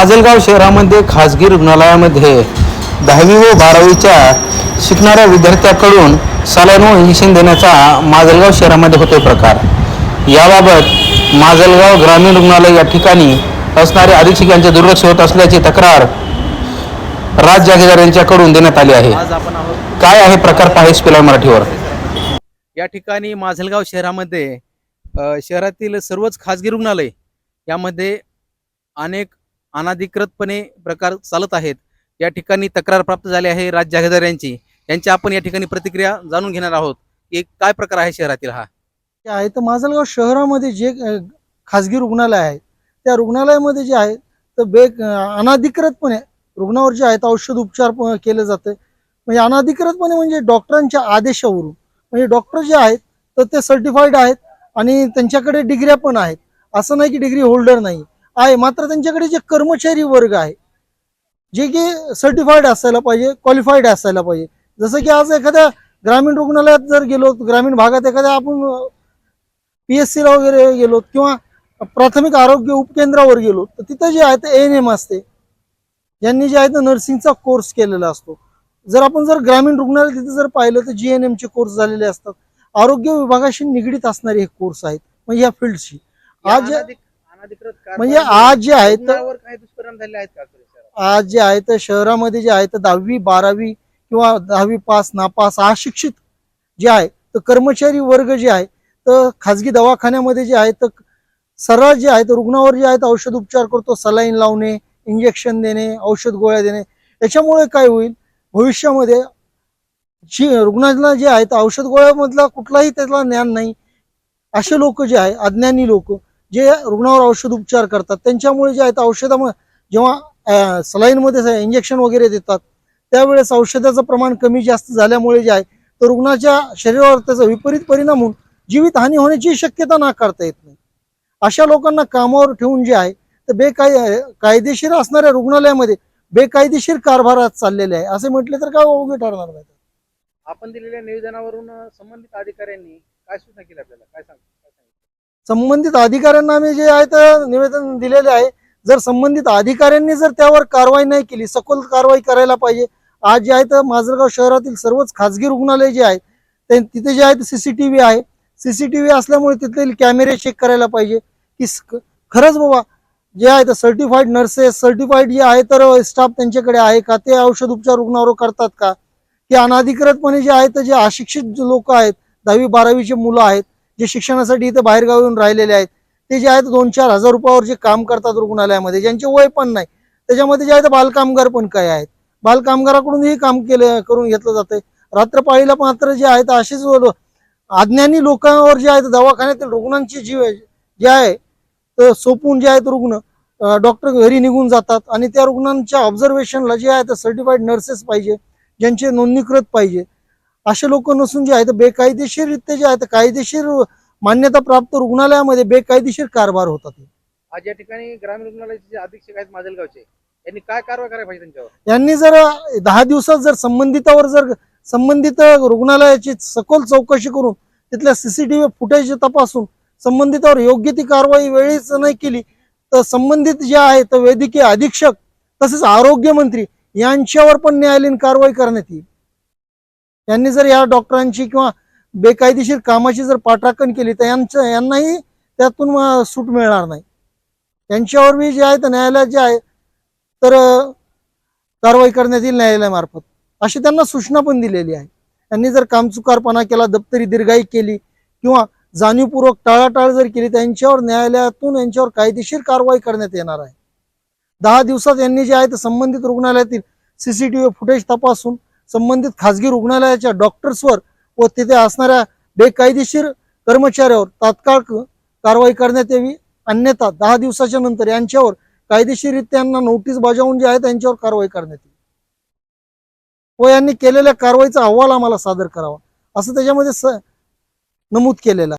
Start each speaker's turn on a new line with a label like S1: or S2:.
S1: माजलगाव शहरामध्ये खाजगी रुग्णालयामध्ये दहावी व बारावीच्या शिकणाऱ्या विद्यार्थ्याकडून सलाईन व इंजेक्शन देण्याचा माजलगाव शहरामध्ये होतोय प्रकार. याबाबत माजलगाव ग्रामीण रुग्णालय या ठिकाणी असणारे अधीक्षक यांचे दुर्लक्ष होत असल्याची तक्रार राज जागेदार यांच्याकडून देण्यात आली आहे. काय आहे प्रकार पाहे स्पेलर मराठीवर?
S2: या ठिकाणी माजलगाव शहरामध्ये शहरातील सर्वच खाजगी रुग्णालय यामध्ये अनेक अनाधिकृतपणे प्रकार चालत आहेत. या ठिकाणी तक्रार प्राप्त झाली आहे राज जागेदार यांची. यांची आपण या ठिकाणी प्रतिक्रिया जाणून घेणार आहोत. की काय प्रकार आहे शहरातील हा?
S3: आहे तर माजलगाव शहरामध्ये जे खाजगी रुग्णालय आहे त्या रुग्णालयामध्ये जे आहे तर बे अनाधिकृतपणे रुग्णावर जे आहेत औषध उपचार केले जाते. म्हणजे अनाधिकृतपणे म्हणजे डॉक्टरांच्या आदेशावरून. म्हणजे डॉक्टर जे आहेत तर ते सर्टिफाईड आहेत आणि त्यांच्याकडे डिग्र्या पण आहेत. असं नाही की डिग्री होल्डर नाही. आहे. मात्र त्यांच्याकडे जे कर्मचारी वर्ग आहे जे की सर्टिफाईड असायला पाहिजे क्वालिफाईड असायला पाहिजे. जसं की आज एखाद्या ग्रामीण रुग्णालयात जर गेलो ग्रामीण भागात एखाद्या आपण पी एस सीला वगैरे गेलो किंवा प्राथमिक आरोग्य उपकेंद्रावर गेलो तर तिथं जे आहे ते एन एम असते. ज्यांनी जे आहे ते नर्सिंगचा कोर्स केलेला असतो. जर आपण जर ग्रामीण रुग्णालय तिथे जर पाहिलं तर जी एन एमचे कोर्स झालेले असतात. आरोग्य विभागाशी निगडीत असणारे हे कोर्स आहेत म्हणजे या फील्डशी आज म्हणजे आज जे आहे तर
S2: रुग्णावर काही दुष्परिणाम झाले आहेत का शहरात?
S3: आज जे आहे तर शहरामध्ये जे आहे तर दहावी बारावी किंवा दहावी पास नापास अशिक्षित जे आहे तर कर्मचारी वर्ग जे आहे तर खाजगी दवाखान्यामध्ये जे आहे तर सरळ जे आहे तर रुग्णावर जे आहे तर औषध उपचार करतो सलाईन लावणे इंजेक्शन देणे औषध गोळ्या देणे. याच्यामुळे काय होईल? भविष्यामध्ये जी रुग्णाला जे आहे तर औषध गोळ्यामधला कुठलाही त्याला ज्ञान नाही. असे लोक जे आहे अज्ञानी लोक जे रुग्णावर औषध उपचार करतात त्यांच्यामुळे जे आहे औषधामुळे जेव्हा सलाईनमध्ये इंजेक्शन वगैरे देतात त्यावेळेस औषधाचं प्रमाण कमी जास्त झाल्यामुळे जे आहे तर रुग्णाच्या शरीरावर त्याचा विपरीत परिणाम होऊन जीवितहानी होण्याची शक्यता नाकारता येत नाही. अशा लोकांना कामावर ठेवून जे आहे तर बेकाय कायदेशीर असणाऱ्या रुग्णालयामध्ये बेकायदेशीर कारभारात चाललेले आहे. असे म्हटले तर काय अवघे ठरणार नाही.
S2: आपण दिलेल्या निवेदनावरून संबंधित अधिकाऱ्यांनी काय सूचना केली आपल्याला? काय सांगतो?
S3: संबंधित अधिकाऱ्यांना आम्ही जे आहे तर निवेदन दिलेले आहे. जर संबंधित अधिकाऱ्यांनी जर त्यावर कारवाई नाही केली सखोल कारवाई करायला पाहिजे. आज जे आहे तर माजलगाव शहरातील सर्वच खाजगी रुग्णालय जे आहे ते तिथे जे आहे सीसीटीव्ही आहे. सीसीटीव्ही असल्यामुळे तिथले कॅमेरे चेक करायला पाहिजे. की खरंच बाबा जे आहे तर सर्टिफाईड नर्सेस सर्टिफाईड जे आहे तर स्टाफ त्यांच्याकडे आहे का? ते औषध उपचार रुग्णावर करतात का? की अनाधिकृतपणे जे आहे तर जे अशिक्षित लोक आहेत दहावी बारावीचे मुलं आहेत जे शिक्षणासाठी इथे बाहेरगावी येऊन राहिलेले आहेत ते जे आहेत दोन चार हजार रुपयावर जे काम करतात रुग्णालयामध्ये ज्यांचे वय पण नाही त्याच्यामध्ये जे आहेत बालकामगार पण काय आहेत. बालकामगाराकडूनही काम केलं करून घेतलं जातंय. रात्रपाळीला मात्र जे आहेत असेच अज्ञानी लोकांवर जे आहेत दवाखान्यातील रुग्णांची जीव जे आहे तर सोपून जे आहेत रुग्ण डॉक्टर घरी निघून जातात आणि त्या रुग्णांच्या ऑब्झर्वेशनला जे आहे तर सर्टिफाईड नर्सेस पाहिजे ज्यांचे नोंदणीकृत पाहिजे. असे लोक नसून जे आहेत बेकायदेशीररित्या जे आहेत कायदेशीर मान्यता प्राप्त रुग्णालयामध्ये बेकायदेशीर कारभार होतात.
S2: आज या ठिकाणी ग्रामीण रुग्णालयाचे अधीक्षक आहेत माजलगावचे यांनी काय कारवाई करायला पाहिजे त्यांच्यावर?
S3: यांनी जर दहा दिवसात जर संबंधितावर जर संबंधित रुग्णालयाची सखोल चौकशी करून तिथल्या सीसीटीव्ही फुटेज तपासून संबंधितावर योग्य ती कारवाई वेळीच नाही केली तर संबंधित जे आहे तर वैद्यकीय अधीक्षक तसेच आरोग्यमंत्री यांच्यावर पण न्यायालयीन कारवाई करण्यात येईल. यांनी जर या डॉक्टरांची किंवा बेकायदेशीर कामाची जर पाठराखण केली तर यांचं यांनाही त्यातून सूट मिळणार नाही. यांच्यावर बी जे आहे तर न्यायालयात जे आहे तर कारवाई करण्यात येईल न्यायालयामार्फत अशी त्यांना सूचना पण दिलेली आहे. त्यांनी जर कामचुकारपणा केला दप्तरी दीर्घाई केली किंवा जाणीवपूर्वक टाळाटाळ जर केली त्यांच्यावर न्यायालयातून यांच्यावर कायदेशीर कारवाई करण्यात येणार आहे. दहा दिवसात यांनी जे आहे ते संबंधित रुग्णालयातील सीसीटीव्ही फुटेज तपासून संबंधित खाजगी रुग्णालयाच्या डॉक्टर्सवर व तिथे असणाऱ्या बेकायदेशीर कर्मचाऱ्यावर तात्काळ कारवाई करण्यात यावी. अन्यथा दहा दिवसाच्या नंतर यांच्यावर कायदेशीरित्या नोटीस बजावून जे आहे त्यांच्यावर कारवाई करण्यात येईल. व यांनी केलेल्या कारवाईचा अहवाल आम्हाला सादर करावा. असं त्याच्यामध्ये स नमूद केलेलं